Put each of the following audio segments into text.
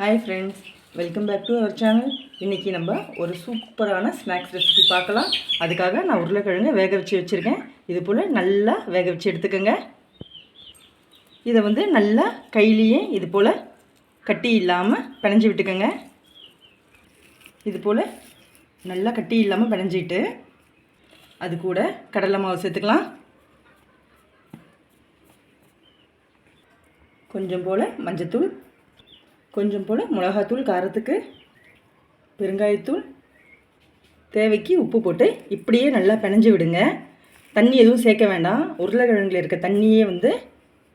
Hi friends welcome back to our channel இன்றைக்கி நம்ம ஒரு சூப்பரான ஸ்நாக்ஸ் ரெசிபி பார்க்கலாம். அதுக்காக நான் உருளைக்கிழங்கு வேக வச்சு வச்சுருக்கேன். இது போல் நல்லா வேக வச்சு எடுத்துக்கோங்க. இதை வந்து நல்லா கையிலேயே இது போல் கட்டி இல்லாமல் பிணைஞ்சி விட்டுக்கோங்க. இது போல் நல்லா கட்டி இல்லாமல் பிணைஞ்சிட்டு அது கூட கடலை மாவு சேர்த்துக்கலாம். கொஞ்சம் போல் மஞ்சத்தூள் கொஞ்சம் போல் மிளகாத்தூள் காரத்துக்கு பெருங்காயத்தூள் தேவைக்கு உப்பு போட்டு இப்படியே நல்லா பிணைஞ்சு விடுங்க. தண்ணி எதுவும் சேர்க்க வேண்டாம். உருளைக்கிழங்குல இருக்க தண்ணியே வந்து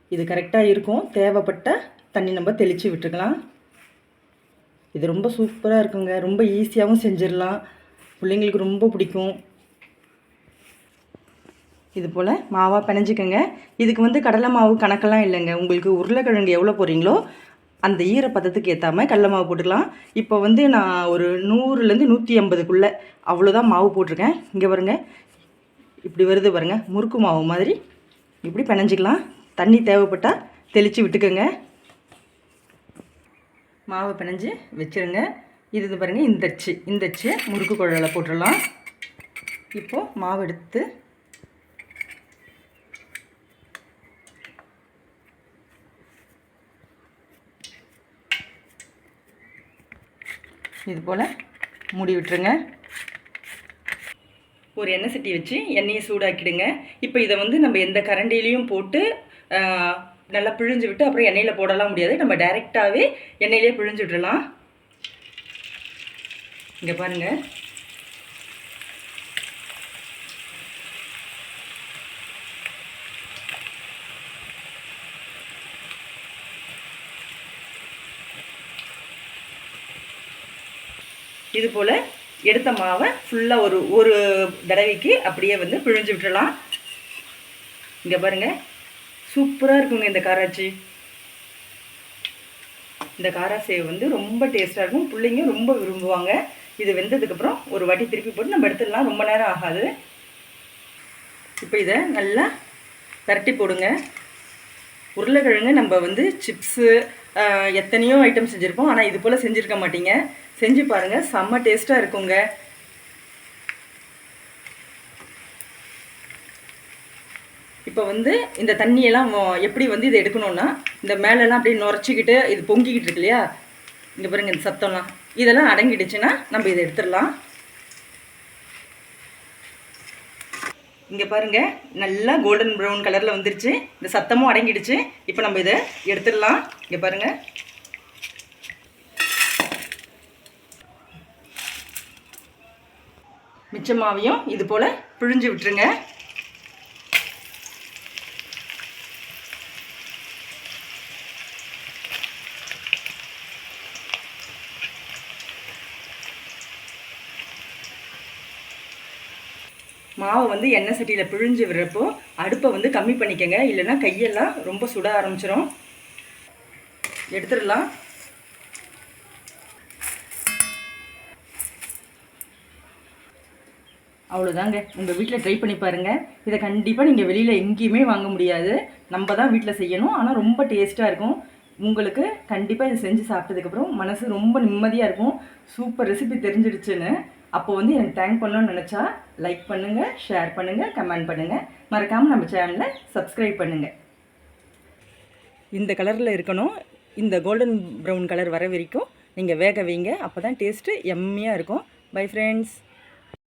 இது கரெக்டாக இருக்கும். தேவைப்பட்ட தண்ணி நம்ம தெளித்து விட்டுக்கலாம். இது ரொம்ப சூப்பராக இருக்குங்க. ரொம்ப ஈஸியாகவும் செஞ்சிடலாம். பிள்ளைங்களுக்கு ரொம்ப பிடிக்கும். இது போல் மாவாக பிணைஞ்சிக்கோங்க. இதுக்கு வந்து கடலை மாவு கணக்கெல்லாம் இல்லைங்க. உங்களுக்கு உருளைக்கிழங்கு எவ்வளோ போகிறீங்களோ அந்த ஈரப்பதத்துக்கு ஏற்ற மாதிரி கடலை மாவு போட்டுக்கலாம். இப்போ வந்து நான் ஒரு நூறுலேருந்து நூற்றி ஐம்பதுக்குள்ளே அவ்வளோதான் மாவு போட்டிருக்கேன். இங்கே பாருங்க. இப்படி வருது பாருங்கள் முறுக்கு மாவு மாதிரி இப்படி பிணைஞ்சிக்கலாம். தண்ணி தேவைப்பட்டால் தெளித்து விட்டுக்கோங்க. மாவை பிணைஞ்சு வச்சுருங்க. இது பாருங்கள் இந்தச்சு இந்தச்சு முறுக்கு குழலை போட்டுடலாம். இப்போது மாவு எடுத்து இது போல் மூடி விட்டுருங்க. ஒரு எண்ணெய் சட்டி வச்சு எண்ணெயை சூடாக்கிடுங்க. இப்போ இதை வந்து நம்ம எந்த கரண்டிலையும் போட்டு நல்லா பிழிஞ்சு விட்டு அப்புறம் எண்ணெயில் போடலாம் முடியாது. நம்ம டைரெக்டாகவே எண்ணெயிலே பிழிஞ்சு விட்டுடலாம் இங்கே பாருங்கள் இது போல் எடுத்த மாவை ஃபுல்லாக ஒரு ஒரு தடவைக்கு அப்படியே வந்து பிழிஞ்சு விட்டுடலாம். இங்கே பாருங்கள் சூப்பராக இருக்குங்க இந்த காராச்சி. இந்த காரா வந்து ரொம்ப டேஸ்ட்டாக இருக்கும். பிள்ளைங்க ரொம்ப விரும்புவாங்க. இது வெந்ததுக்கப்புறம் ஒரு வாட்டி திருப்பி போட்டு நம்ம எடுத்துடலாம். ரொம்ப நேரம் ஆகாது. இப்போ இதை நல்லா பரட்டி போடுங்க. உருளைக்கிழங்கு நம்ம வந்து சிப்ஸு எத்தனையோ ஐட்டம் செஞ்சுருப்போம். ஆனால் இது போல் செஞ்சுருக்க மாட்டீங்க. செஞ்சு பாருங்கள் செம்ம டேஸ்ட்டாக இருக்குங்க. இப்போ வந்து இந்த தண்ணியெல்லாம் எப்படி வந்து இதை எடுக்கணும்னா இந்த மேலெல்லாம் அப்படியே நுரைச்சிக்கிட்டு இது பொங்கிக்கிட்டு இருக்கு இல்லையா? இங்கே பாருங்க இந்த சத்தம்லாம். இதெல்லாம் அடங்கிடுச்சுன்னா நம்ம இதை எடுத்துடலாம். இங்கே பாருங்க நல்லா கோல்டன் ப்ரௌன் கலரில் வந்துருச்சு. இந்த சத்தமும் அடங்கிடுச்சு. இப்போ நம்ம இதை எடுத்துடலாம். இங்கே பாருங்கள் மிச்சமாவையும் இது போல் பிழிஞ்சு விட்டுருங்க. மாவை வந்து எண்ணெய் சட்டியில் பிழிஞ்சு விடுறப்போ அடுப்பை வந்து கம்மி பண்ணிக்கங்க. இல்லைன்னா கையெல்லாம் ரொம்ப சுட ஆரம்பிச்சிடும் எடுத்துடலாம். அவ்வளோதாங்க உங்கள் வீட்டில் ட்ரை பண்ணி பாருங்கள் இதை கண்டிப்பாக நீங்கள் வெளியில் எங்கேயுமே வாங்க முடியாது. நம்ம தான் வீட்டில் செய்யணும். ஆனால் ரொம்ப டேஸ்ட்டாக இருக்கும். உங்களுக்கு கண்டிப்பாக இதை செஞ்சு சாப்பிட்டதுக்கப்புறம் மனசு ரொம்ப நிம்மதியாக இருக்கும். சூப்பர் ரெசிபி தெரிஞ்சிடுச்சுன்னு. அப்போ வந்து எனக்கு தேங்க் பண்ணணும்னு நினச்சா லைக் பண்ணுங்கள் ஷேர் பண்ணுங்கள் கமெண்ட் பண்ணுங்கள் மறக்காமல் நம்ம சேனலை சப்ஸ்கிரைப் பண்ணுங்கள் இந்த கலரில் இருக்கணும். இந்த கோல்டன் ப்ரௌன் கலர் வர வரைக்கும் நீங்கள் வேக வைங்க. அப்போ தான் டேஸ்ட்டு எம்மியாக இருக்கும். Bye friends